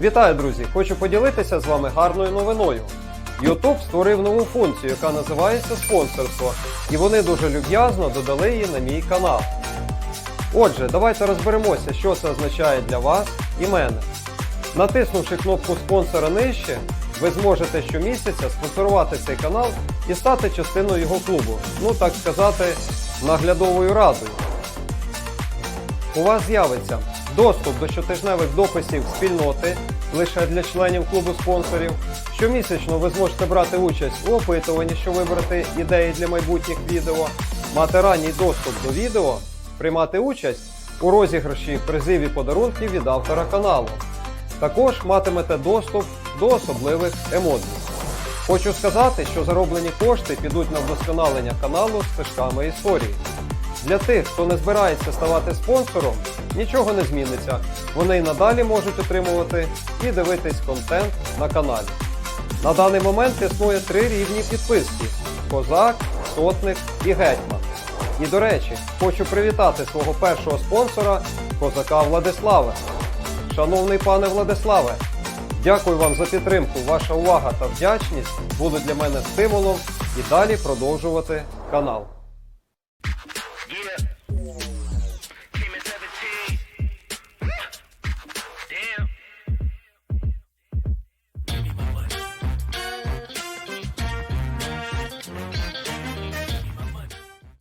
Вітаю, друзі! Хочу поділитися з вами гарною новиною. YouTube створив нову функцію, яка називається спонсорство, і вони дуже люб'язно додали її на мій канал. Отже, давайте розберемося, що це означає для вас і мене. Натиснувши кнопку спонсора нижче, ви зможете щомісяця спонсорувати цей канал і стати частиною його клубу, ну так сказати, наглядовою радою. У вас з'явиться доступ до щотижневих дописів спільноти лише для членів клубу спонсорів. Щомісячно ви зможете брати участь у опитуванні, щоб вибрати ідеї для майбутніх відео, мати ранній доступ до відео, приймати участь у розіграші призів і подарунків від автора каналу. Також матимете доступ до особливих емоцій. Хочу сказати, що зароблені кошти підуть на вдосконалення каналу з стежками історії. Для тих, хто не збирається ставати спонсором, нічого не зміниться. Вони й надалі можуть отримувати і дивитись контент на каналі. На даний момент існує три рівні підписки: Козак, Сотник і Гетьман. І до речі, хочу привітати свого першого спонсора, козака Владислава. Шановний пане Владиславе, дякую вам за підтримку. Ваша увага та вдячність будуть для мене стимулом і далі продовжувати канал.